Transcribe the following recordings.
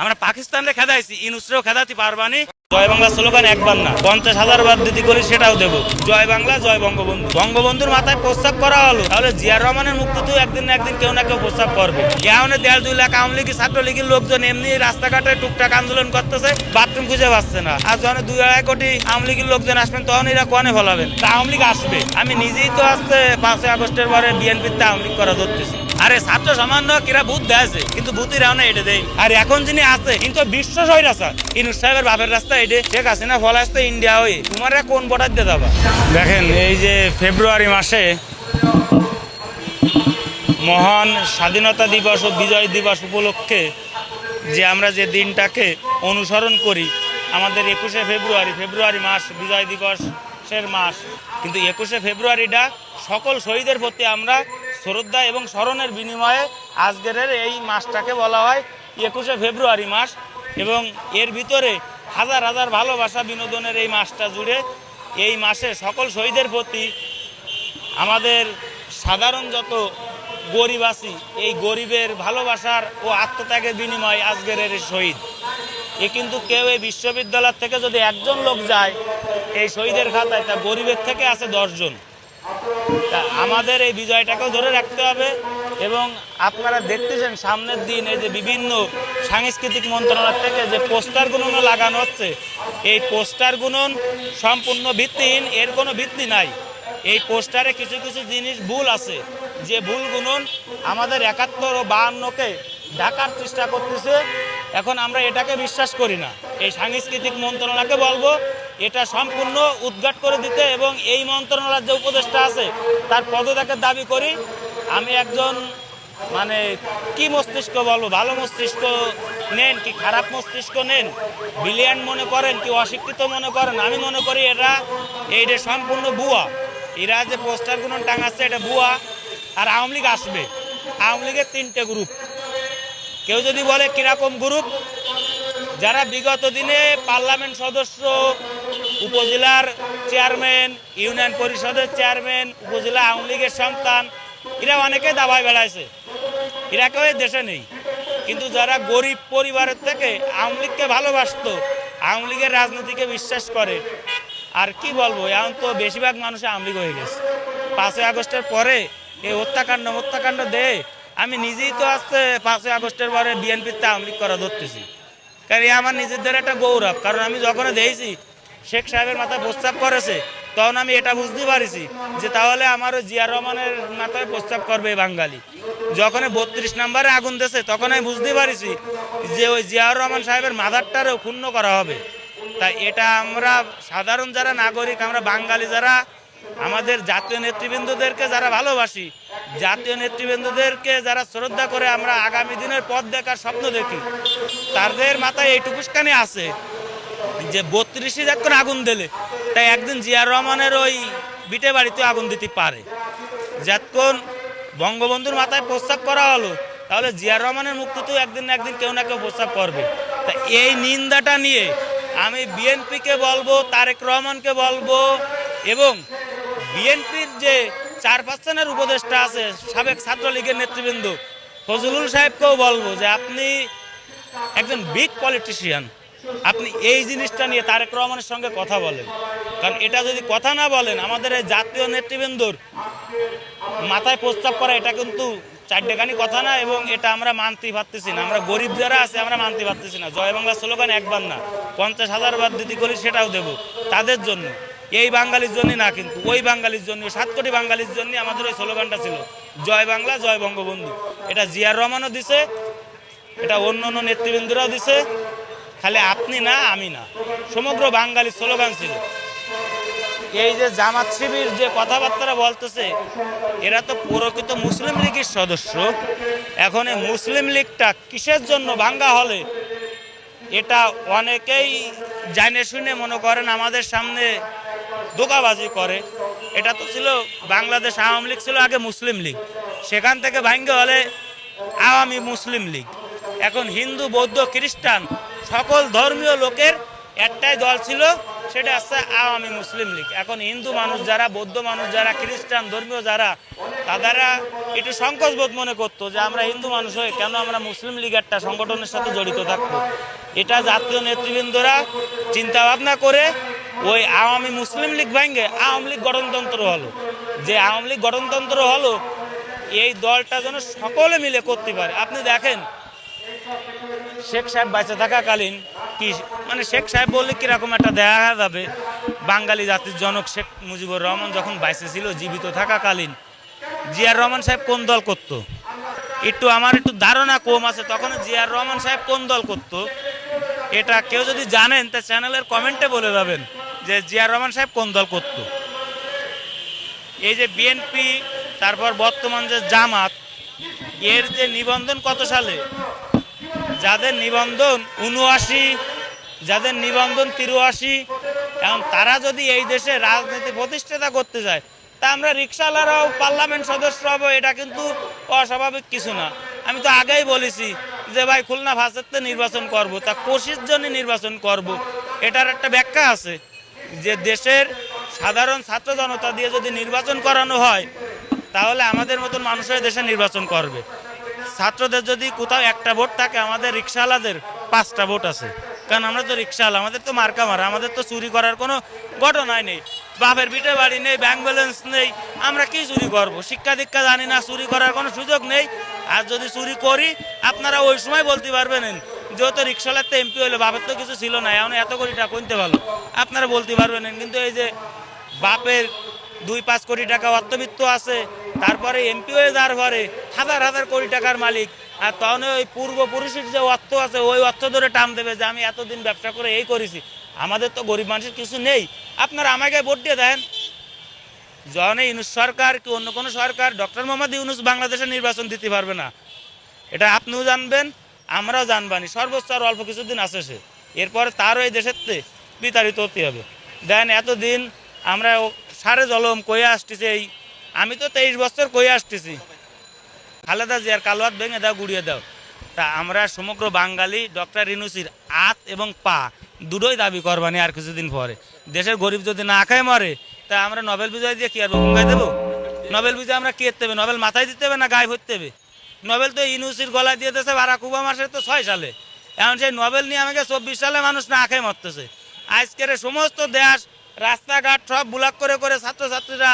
আমরা পাকিস্তানরে খেদাইছি ইনুসরেও খেদাতে পারবানি। জয় বাংলা স্লোগান একবার না, পঞ্চাশ হাজার বার দিদি করি সেটাও দেবো। জয় বাংলা, জয় বঙ্গবন্ধু। বঙ্গবন্ধুর মাথায় প্রস্তাব করা হলো, তাহলে জিয়ার রহমানের মুক্তি তো একদিন না একদিন কেউ না কেউ প্রস্তাব করবে। এমন দেড় দুই লাখ আওয়ামী লীগ ছাত্রলীগের লোকজন এমনি রাস্তাঘাটে টুকটাক আন্দোলন করতেছে, বাথরুম খুঁজে পাচ্ছে না। আর যখন দুই আড়াই কোটি আওয়ামী লীগের লোকজন আসবেন তখন এরা কনে ফলাবেন? তা আওয়ামী লীগ আসবে। আমি নিজেই তো আসতে পাঁচই আগস্টের পরে বিএনপিতে আওয়ামী লীগ করা ধরতেছি। আরে ছাত্র সামান্য কিরা ভূত দেয় কিন্তু ভূতি রাও না এটা দেয়। আর এখন যিনি আছে কিন্তু বিশ্ব আছে ইনুস সাহেবের বাপের রাস্তা এটে শেখ হাসিনা ইন্ডিয়া হয়ে তোমার কোন বর্ডার দিয়ে দেখেন, এই যে ফেব্রুয়ারি মাসে মহান স্বাধীনতা দিবস ও বিজয় দিবস উপলক্ষে যে আমরা যে দিনটাকে অনুসরণ করি, আমাদের একুশে ফেব্রুয়ারি ফেব্রুয়ারি মাস বিজয় দিবসের মাস। কিন্তু একুশে ফেব্রুয়ারিটা সকল শহীদের প্রতি আমরা শ্রদ্ধা এবং স্মরণের বিনিময়ে আজকের এই মাসটাকে বলা হয় একুশে ফেব্রুয়ারি মাস। এবং এর ভিতরে হাজার হাজার ভালোবাসা বিনোদনের এই মাসটা জুড়ে এই মাসে সকল শহীদের প্রতি আমাদের সাধারণ যত গরিব আছি, এই গরিবের ভালোবাসার ও আত্মত্যাগের বিনিময় আজকের এই শহীদ। এ কিন্তু কেউ এই বিশ্ববিদ্যালয় থেকে যদি একজন লোক যায়, এই শহীদের খাতায় তা গরিবের থেকে আছে দশজন। তা আমাদের এই বিজয়টাকেও ধরে রাখতে হবে। এবং আপনারা দেখতেছেন সামনের দিন এই যে বিভিন্ন সাংস্কৃতিক মন্ত্রণালয় থেকে যে পোস্টার গুণনও লাগানো হচ্ছে, এই পোস্টার গুণন সম্পূর্ণ ভিত্তিহীন, এর কোনো ভিত্তি নাই। এই পোস্টারে কিছু কিছু জিনিস ভুল আছে। যে ভুল গুণন আমাদের একাত্তর ও বাহান্নকে ঢাকার চেষ্টা করতেছে, এখন আমরা এটাকে বিশ্বাস করি না। এই সাংস্কৃতিক মন্ত্রণালয়কে বলব, এটা সম্পূর্ণ উদ্ঘাট করে দিতে এবং এই মন্ত্রণালয়ের যে উপদেষ্টা আছে, তার পদত্যাগের দাবি করি। আমি একজন মানে কি মস্তিষ্ক বলব ভালো মস্তিষ্ক নেন কি খারাপ মস্তিষ্ক নেন? বিলিয়ন মনে করেন কি অশিক্ষিত মনে করেন? আমি মনে করি এটা এইটা সম্পূর্ণ ভুয়া। এরা যে পোস্টারগুলো টাঙাচ্ছে, এটা ভুয়া। আর আওয়ামী লীগ আসবে। আওয়ামী লীগের তিনটে গ্রুপ কেউ যদি বলে কীরকম গ্রুপ যারা বিগত দিনে পার্লামেন্ট সদস্য, উপজেলার চেয়ারম্যান ইউনিয়ন পরিষদের চেয়ারম্যান উপজেলা আওয়ামী লীগের সন্তান এরা অনেকে দাবায় বেড়াইছে। এরা কেউ দেশে নেই। কিন্তু যারা গরিব পরিবারের থেকে আওয়ামী লীগকে ভালোবাসতো, আওয়ামী লীগের রাজনীতিকে বিশ্বাস করে, আর কি বলব, এখন তো বেশিরভাগ মানুষ আওয়ামী লীগ হয়ে গেছে। পাঁচই আগস্টের পরে এই হত্যাকাণ্ড হত্যাকাণ্ড দে আমি নিজেই তো আসতে পাঁচই আগস্টের পরে বিএনপিতে আওয়ামী লীগ করা ধরতেছি। কারণ আমার নিজেদের একটা গৌরব। কারণ আমি যখন দেখেছি, শেখ সাহেবের মাথায় প্রস্তাব করেছে তখন আমি এটা বুঝতে পারিছি যে তাহলে আমার ওই জিয়া রহমানের মাথায় প্রস্তাব করবে বাঙালি। যখন বত্রিশ নম্বরে আগুন দিয়েছে তখন আমি বুঝতে পারিছি যে ওই জিয়াউর রহমান সাহেবের মাদারটারও ক্ষুণ্ণ করা হবে। তাই এটা আমরা সাধারণ যারা নাগরিক, আমরা বাঙালি যারা, আমাদের জাতীয় নেতৃবৃন্দদেরকে যারা ভালোবাসি, জাতীয় নেতৃবৃন্দদেরকে যারা শ্রদ্ধা করে আমরা আগামী দিনের পথ দেখার স্বপ্ন দেখি, তাদের মাথায় এইটুকুস্কানি আছে যে বত্রিশে যখন আগুন দিলে, তাই একদিন জিয়ার রহমানের ওই বিটে বাড়িতে আগুন দিতে পারে। যতক্ষণ বঙ্গবন্ধুর মাথায় প্রস্তাব করা হলো, তাহলে জিয়ার রহমানের মুক্তি তো একদিন না একদিন কেউ না কেউ প্রস্তাব করবে। তা এই নিন্দাটা নিয়ে আমি বিএনপিকে বলব, তারেক রহমানকে বলব এবং বিএনপির যে চার পার্সেন্টের উপদেষ্টা আছে, সাবেক ছাত্রলীগের নেতৃবৃন্দ, ফজলুল সাহেবকেও বলব যে আপনি একজন বিগ পলিটিশিয়ান আপনি এই জিনিসটা নিয়ে তারেক রহমানের সঙ্গে কথা বলেন। কারণ এটা যদি কথা না বলেন, আমাদের এই জাতীয় নেতৃবৃন্দর মাথায় প্রস্তাব করা এটা কিন্তু চারটেখানি কথা না, এবং এটা আমরা মানতেই পারতেছি না। আমরা গরিব যারা আছে, আমরা মানতে পারতেছি না। জয় বাংলা স্লোগান একবার না। পঞ্চাশ হাজার বার দিদি করি, সেটাও দেব তাদের জন্য। এই বাঙালির জন্য না কিন্তু, ওই বাঙালির জন্য সাত কোটি বাঙালির জন্য আমাদের ওই স্লোগানটা ছিল, জয় বাংলা, জয় বঙ্গবন্ধু। এটা জিয়ার রহমানও দিছে, এটা অন্য অন্য নেতৃবৃন্দরাও দিছে খালি আপনি না, আমি না। সমগ্র বাঙালির স্লোগান ছিল। এই যে জামাত শিবির যে কথাবার্তা বলতেছে, এরা তো প্রকৃত মুসলিম লীগের সদস্য। এখন এই মুসলিম লীগটা কিসের জন্য ভাঙ্গা হলে? এটা অনেকেই জানে শুনে মনে করেন, আমাদের সামনে ধোকাবাজি করে। এটা তো ছিল, বাংলাদেশ আওয়ামী লীগ ছিল আগে মুসলিম লীগ। সেখান থেকে ভাঙ্গে হলে আওয়ামী মুসলিম লীগ। এখন হিন্দু, বৌদ্ধ, খ্রিস্টান সকল ধর্মীয় লোকের একটাই দল ছিল, সেটা হচ্ছে আওয়ামী মুসলিম লীগ। এখন হিন্দু মানুষ যারা, বৌদ্ধ মানুষ যারা, খ্রিস্টান ধর্মীয় যারা তারা একটু সংকোচবোধ মনে করতো যে আমরা হিন্দু মানুষ হয়ে কেন আমরা মুসলিম লীগ একটা সংগঠনের সাথে জড়িত থাকব। এটা জাতীয় নেতৃবৃন্দরা চিন্তা ভাবনা করে ওই আওয়ামী মুসলিম লীগ ভেঙে আওয়ামী লীগ গঠনতন্ত্র হলো। যে আওয়ামী লীগ গঠনতন্ত্র হলো, এই দলটা যেন সকলে মিলে করতে পারে। আপনি দেখেন শেখ সাহেব বেঁচে থাকাকালীন কি মানে শেখ সাহেব বললে কীরকম একটা দেখা যাবে? বাঙালি জাতির জনক শেখ মুজিবুর রহমান যখন বাইসে ছিল জীবিত থাকাকালীন, জিয়ার রহমান সাহেব কোন দল করত? একটু আমার একটু ধারণা কম আছে তখন জিয়ার রহমান সাহেব কোন দল করত? এটা কেউ যদি জানেন, তা চ্যানেলের কমেন্টে বলে যাবেন যে জিয়ার রহমান সাহেব কোন দল করত। এই যে বিএনপি, তারপর বর্তমান যে জামাত, এর যে নিবন্ধন কত সালে? যাদের নিবন্ধন উনআশি যাদের নিবন্ধন তিরুয়াশি এবং তারা যদি এই দেশে রাজনীতি প্রতিষ্ঠাতা করতে যায়, তা আমরা রিক্সাওয়ালারাও পার্লামেন্ট সদস্য হব, এটা কিন্তু অস্বাভাবিক কিছু না। আমি তো আগেই বলেছি যে ভাই, খুলনা ভাষাতে নির্বাচন করব, তা কোশির জন্য নির্বাচন করব, এটার একটা ব্যাখ্যা আছে যে দেশের সাধারণ ছাত্র জনতা দিয়ে যদি নির্বাচন করানো হয়, তাহলে আমাদের মতন মানুষের দেশে নির্বাচন করবে। ছাত্রদের যদি কোথাও একটা ভোট থাকে, আমাদের রিক্সাওয়ালাদের পাঁচটা ভোট আছে। কারণ আমরা তো রিক্সাওয়ালা আমাদের তো মার্কা মারা, আমাদের তো চুরি করার কোনো ঘটনাই নেই। বাপের পিঠে বাড়ি নেই ব্যাংক ব্যালেন্স নেই, আমরা কি চুরি করব? শিক্ষা দীক্ষা জানি না, চুরি করার কোনো সুযোগ নেই। আর যদি চুরি করি, আপনারা ওই সময় বলতে পারবেন, যেহেতু রিক্সাওয়ালার তো এমপি হলো, বাপের তো কিছু ছিল না, এখন এত কোটি টাকা কিনতে ভালো আপনারা বলতে পারবেন, কিন্তু এই যে বাপের দুই পাঁচ কোটি টাকা অর্থবিত্ত আছে তারপরে এমপি হয়ে যাওয়ার পরে হাজার হাজার কোটি টাকার মালিক। আর তখন ওই পূর্বপুরুষের যে অর্থ আছে, ওই অর্থ ধরে টান দেবে যে আমি এতদিন ব্যবসা করে এই করেছি। আমাদের তো গরিব মানুষের কিছু নেই। আপনারা আমাকে ভোট দিয়ে দেন। যখন ইউনুস সরকার কি অন্য কোনো সরকার? ডক্টর মোহাম্মদ ইউনুস বাংলাদেশে নির্বাচন দিতে পারবে না। এটা আপনিও জানবেন, আমরাও জানবানি। সর্বোচ্চ আর অল্প কিছুদিন আছে সে। এরপরে তারও এই দেশের বিতাড়িত হতে হবে। দেন এতদিন আমরা সারে জলম কয়ে আসতেছি এই আমি তো তেইশ বছর কই আসতেছি। খালেদা জিয়ার কালোয়াত ভেঙে দাও, গুড়িয়ে দাও। তা আমরা সমগ্র বাঙালি ডক্টর ইনুসির আত এবং পা দুটোই দাবি করবানি আর কিছুদিন পরে। দেশের গরিব যদি না খায় মরে, তা আমরা নোবেল বিজয় দিয়ে কি আর গায়ে দেবো? নোবেল বিজয় আমরা কি হবে নোবেল মাথায় দিতে হবে না গায়ে ভরতে হবে? নোবেল তো ইনুসির গলায় দিয়ে দিয়েছে বারাক ওবামা তো ছয় সালে। এখন সেই নোবেল নিয়ে আমাকে চব্বিশ সালে মানুষ না খেয়ে মরতেছে। আজকের সমস্ত দেশ, রাস্তাঘাট সব ব্লক করে করে ছাত্রছাত্রীরা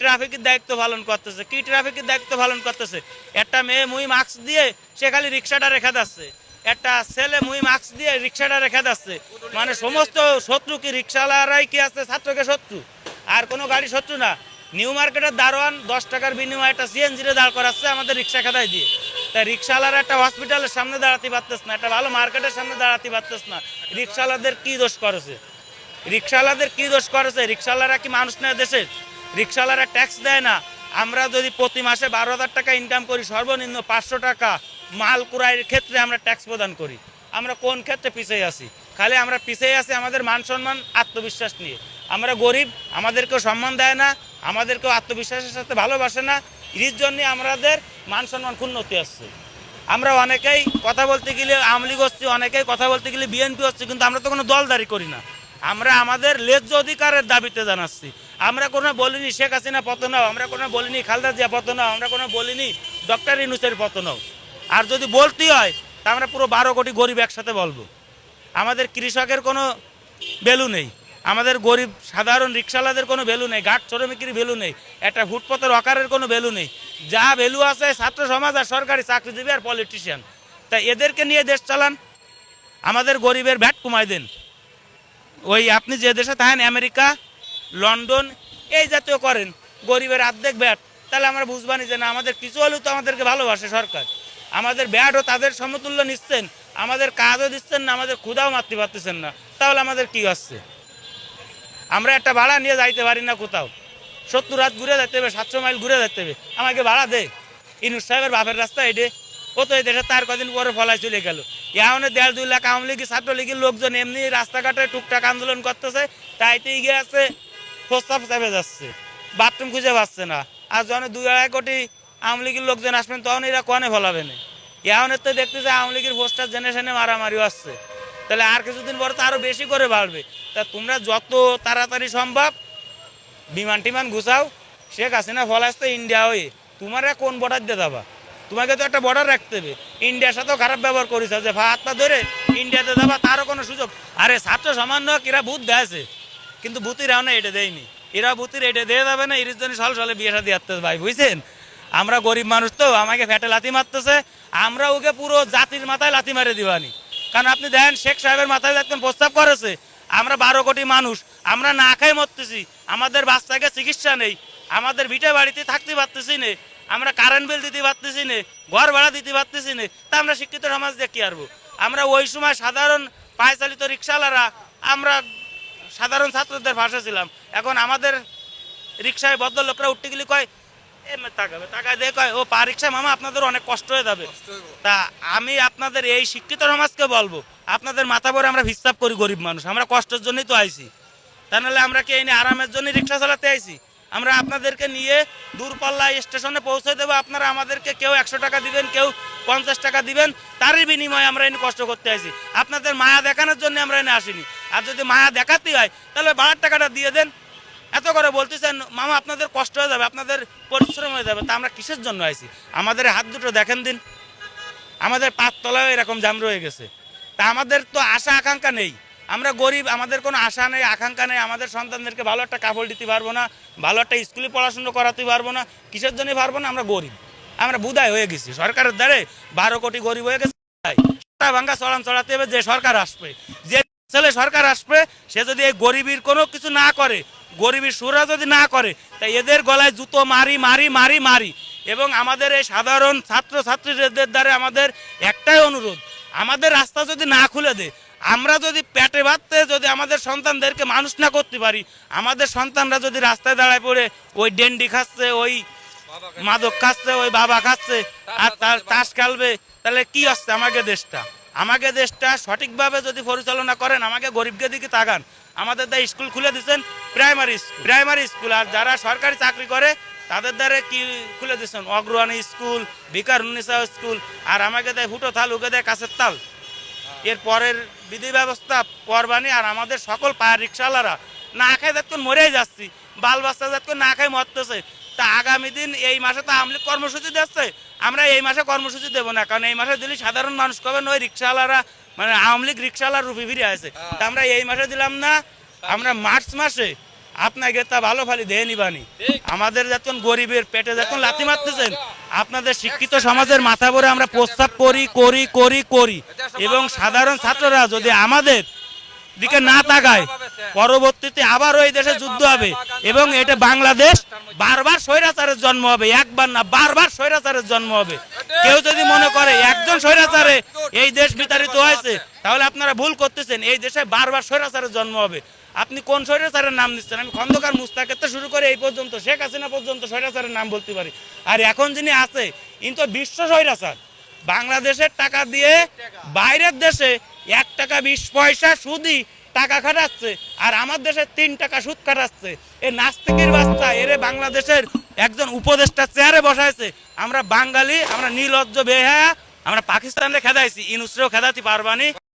ট্রাফিকের দায়িত্ব পালন করতেছে। কি ট্রাফিকের দায়িত্ব পালন করতেছে? একটা মেয়ে মুই মাস্ক দিয়ে সে খালি রিক্সাটা রেখে যাচ্ছে। একটা ছেলে মুই মাস্ক দিয়ে রিক্সাটা রেখে যাচ্ছে। মানে সমস্ত শত্রু কি রিক্সাওয়ালারাই কি আছে? ছাত্রকে শত্রু? আর কোনো গাড়ি শত্রু না। নিউ মার্কেটের দারোয়ান দশ টাকার বিনিময়ে একটা সিএনজিরে দাঁড় করাচ্ছে আমাদের রিক্সা খেদায় দিয়ে। তাই রিক্সাওয়ালারা একটা হসপিটালের সামনে দাঁড়াতে পারতেছ না, একটা ভালো মার্কেটের সামনে দাঁড়াতে পারতেছ না। রিক্সাওয়ালাদের কি দোষ করেছে? রিক্সাওয়ালাদের কি দোষ করেছে? রিক্সাওয়ালারা কি মানুষ নেয় দেশের? রিক্সাওয়ালারা ট্যাক্স দেয় না। আমরা যদি প্রতি মাসে বারো হাজার টাকা ইনকাম করি, সর্বনিম্ন পাঁচশো টাকা মাল কুড়াইয়ের ক্ষেত্রে আমরা ট্যাক্স প্রদান করি। আমরা কোন ক্ষেত্রে পিছিয়ে আছি? খালি আমরা পিছিয়ে আছি আমাদের মান সম্মান, আত্মবিশ্বাস নিয়ে। আমরা গরিব, আমাদেরকেও সম্মান দেয় না, আমাদেরকেও আত্মবিশ্বাসের সাথে ভালোবাসে না। এর জন্যে আমাদের মান সম্মান ক্ষুণ্ণতি আসছে। আমরা অনেকেই কথা বলতে গেলে আওয়ামী লীগ হচ্ছি, অনেকেই কথা বলতে গেলে বিএনপি হচ্ছে, কিন্তু আমরা তো কোনো দলদারি করি না। আমরা আমাদের ন্যায্য অধিকারের দাবিতে জানাচ্ছি। আমরা কোনো বলিনি শেখ হাসিনা পতন হও আমরা কোনো বলিনি খালদা জিয়া পতন হও আমরা কোনো বলিনি ডক্টর ইনুসের পতন হও আর যদি বলতে হয়, তা আমরা পুরো বারো কোটি গরিব একসাথে বলব। আমাদের কৃষকের কোনো ভ্যালু নেই। আমাদের গরিব সাধারণ রিক্সাওয়ালাদের কোনো ভ্যালু নেই। ঘাট শ্রমিকের ভ্যালু নেই। একটা ফুটপথের অকারের কোনো ভ্যালু নেই। যা ভ্যালু আছে, ছাত্র সমাজ আর সরকারি চাকরিজীবী আর পলিটিশিয়ান তাই এদেরকে নিয়ে দেশ চালান। আমাদের গরিবের ভ্যাট কমাই দেন। ওই আপনি যে দেশে থাকেন, আমেরিকা লন্ডন, এই জাতীয় করেন। গরিবের আর্ধেক ব্যাট। তাহলে আমরা বুঝবানি যে না, আমাদের কিছু হলেও তো আমাদেরকে ভালোবাসে সরকার। আমাদের ব্যাটও তাদের সমতুল্য নিচ্ছেন, আমাদের কাজও দিচ্ছেন না, আমাদের ক্ষুদাও মারতে পারতেছেন না। তাহলে আমাদের কি হচ্ছে? আমরা একটা ভাড়া নিয়ে যাইতে পারি না কোথাও। সত্তর রাত ঘুরে যেতে হবে, সাতশো মাইল ঘুরে যেতে হবে। আমাকে ভাড়া দে। ইনুস সাহেবের বাপের রাস্তা এটে। ও তো এই দেশে তার কদিন পরে ফলাই চলে গেল। এখন দেড় দুই লাখ আওয়ামী লীগের ছাত্রলীগের লোকজন এমনি রাস্তাঘাটে টুকটাক আন্দোলন করতেছে, তাইতেই গিয়ে আছে। প্রস্তাব চাপে যাচ্ছে। বাথরুম খুঁজে পাচ্ছে না। আর যখন দুই আড়াই কোটি আওয়ামী লীগের লোকজন আসবেন, তখন এরা কনে ফলাবে না? এখন তো দেখতেছে আওয়ামী লীগের পোস্টার জেনারেশনে মারামারিও আসছে তাহলে আর কিছুদিন পরে তো আরও বেশি করে বাড়বে। তা তোমরা যত তাড়াতাড়ি সম্ভব বিমান টিমান গুছাও শেখ হাসিনা ফল আসতে ইন্ডিয়া হয়ে। তোমার কোন বর্ডার দিয়ে যাবা? তোমাকে তো একটা বর্ডার রাখতে হবে। ইন্ডিয়ার সাথেও খারাপ ব্যবহার করিস যে পা ধরে ইন্ডিয়াতে যাবা, তারও কোনো সুযোগ। আরে ছাত্র সামান্য এরা বুথ দেয়ছে কিন্তু বুতিরাও না, এটা দেয়নি। এরা বুতির এটা দিয়ে যাবে না, এর জন্য সল সলে বিয়ে সাথে আসতেছে ভাই, বুঝছেন? আমরা গরিব মানুষ তো, আমাকে ফ্যাটে লাথি মারতেছে, আমরা ওকে পুরো জাতির মাথায় লাথি মারে দিবানি কারণ আপনি দেখেন, শেখ সাহেবের মাথায় একদম প্রস্তাব করেছে, আমরা বারো কোটি মানুষ, আমরা না খাই মরতেছি, আমাদের বাচ্চাকে চিকিৎসা নেই, আমাদের ভিটে বাড়িতে থাকতে পারতেছি না, আমরা কারেন্ট বিল দিতে পারতেছি না, ঘর ভাড়া দিতে পারতেছি না, তা আমরা শিক্ষিত সমাজ কি আরবো আমরা ওই সময় সাধারণ পায়চালিত রিক্সাওয়ালারা, আমরা সাধারণ ছাত্রদের ভাষা ছিলাম। এখন আমাদের রিক্সায় ভদ্রলোকরা উঠতে গেলে কয় তাকাবে তাকায় দিয়ে কয় ও পা রিক্সা মামা আপনাদের অনেক কষ্ট হয়ে যাবে। তা আমি আপনাদের এই শিক্ষিত সমাজকে বলব আপনাদের মাথা পরে আমরা হিসাব করি গরিব মানুষ আমরা কষ্টের জন্যই তো আইছি। তা নাহলে আমরা কি এই আরামের জন্য রিক্সা চালাতে আইছি? আমরা আপনাদেরকে নিয়ে দূরপাল্লা স্টেশনে পৌঁছে দেবো আপনারা আমাদেরকে কেউ একশো টাকা দিবেন কেউ পঞ্চাশ টাকা দিবেন তারই বিনিময়ে আমরা এনে কষ্ট করতে আইছি। আপনাদের মায়া দেখানোর জন্য আমরা এনে আসিনি। আর যদি মায়া দেখাতেই হয়, তাহলে ভাড়ার টাকাটা দিয়ে দেন। এত করে বলতেছেন, মামা, আপনাদের কষ্ট হয়ে যাবে, আপনাদের পরিশ্রম হয়ে যাবে, তা আমরা কিসের জন্য আইছি? আমাদের হাত দুটো দেখেন দিন। আমাদের পাততলায় এরকম জাম রয়ে গেছে। তা আমাদের তো আশা, আকাঙ্ক্ষা নেই। আমরা গরিব, আমাদের কোনো আশা নেই, আকাঙ্ক্ষা নেই, আমাদের সন্তানদেরকে ভালো একটা কাপড় দিতে পারব না, ভালো একটা স্কুলে পড়াশুনো করাতে পারব না, কিসের জন্যই পারব না, আমরা গরিব। আমরা বুদায় হয়ে গেছি। সরকারের দ্বারে বারো কোটি গরিব হয়ে গেছে। ভাঙ্গা চড়ান চড়াতে হবে, যে সরকার আসবে, যে ছেলে সরকার আসবে, সে যদি এই গরিবের কোনো কিছু না করে, গরিবের সুরা যদি না করে, তাই এদের গলায় জুতো মারি মারি মারি মারি। এবং আমাদের এই সাধারণ ছাত্র ছাত্রীদের দ্বারা আমাদের একটাই অনুরোধ, আমাদের রাস্তা যদি না খুলে দেয়, আমরা যদি পেটে ভাততে যদি আমাদের সন্তানদেরকে মানুষ না করতে পারি, আমাদের সন্তানরা যদি রাস্তায় দাঁড়ায় পড়ে, ওই ডেন্ডি খাচ্ছে, ওই মাদক খাচ্ছে, ওই বাবা খাচ্ছে, আর তার তাস খেলবে, তাহলে কি আসছে আমাকে দেশটা? আমাকে দেশটা সঠিকভাবে যদি পরিচালনা করেন, আমাকে গরিবকে দিকে তাকান। আমাদের দা স্কুল খুলে দিচ্ছেন প্রাইমারি প্রাইমারি স্কুল আর যারা সরকারি চাকরি করে, তাদের দ্বারা কি খুলে দিচ্ছেন অগ্রহানি স্কুল ভিকার উন্নিসা স্কুল। আর আমাকে দেয় হুটো থাল উকে দেয় কাছের তাল। এর পরের বিধি ব্যবস্থা কোরবানি আর আমাদের সকল পায়ের রিক্সাওয়ালারা না খাই যাতক্ষণ মরেই যাচ্ছি। বাল বাচ্চা যাতক্ষণ না খাই মরতেছে। তা আগামী দিন এই মাসে তো আমলি কর্মসূচি দিচ্ছে। আমরা এই মাসে কর্মসূচি দেবো না কারণ এই মাসে দিলে সাধারণ মানুষ কবেন ওই রিক্সাওয়ালারা মানে আওয়ামী লীগ রিক্সাওয়ালার রূপে ফিরে আছে তা আমরা এই মাসে দিলাম না আমরা মার্চ মাসে আপনাকে তা ভালো ফালি দেয় নিবানি আমাদের যখন গরিবের পেটে যখন লাথি মারতেছেন আপনাদের শিক্ষিত সমাজের মাথা ভরে আমরা প্রস্তাব করি করি করি করি। এবং সাধারণ ছাত্ররা যদি আমাদের দিকে না তাকায়। পরবর্তীতে আবার ওই দেশে যুদ্ধ হবে এবং এটা বাংলাদেশ বারবার স্বৈরাচারের জন্ম হবে। একবার না, বারবার স্বৈরাচারের জন্ম হবে। কেউ যদি মনে করে একজন স্বৈরাচারে এই দেশ বিতাড়িত হয়েছে, তাহলে আপনারা ভুল করতেছেন। এই দেশে বারবার স্বৈরাচারের জন্ম হবে। আপনি কোন স্বৈরাচারের নাম দিচ্ছেন? আমি খন্দকার মুস্তাকের তো শুরু করে এই পর্যন্ত, শেখ হাসিনা পর্যন্ত স্বৈরাচারের নাম বলতে পারি। আর এখন যিনি আছে, ইনি তো বিশ্ব স্বৈরাচার। বাংলাদেশের টাকা দিয়ে বাইরের দেশে এক টাকা বিশ পয়সা সুদি টাকা খাটাচ্ছে, আর আমার দেশে তিন টাকা সুদ খাটাচ্ছে। এ নাস্তিকের বাচ্চা, এরে বাংলাদেশের একজন উপদেষ্টা চেয়ারে বসাইছে। আমরা বাঙালি, আমরা নীলজ্জ বেহায়া, আমরা পাকিস্তানে খেদাইছি, ইনুসরেও খেদাতে পারবানি।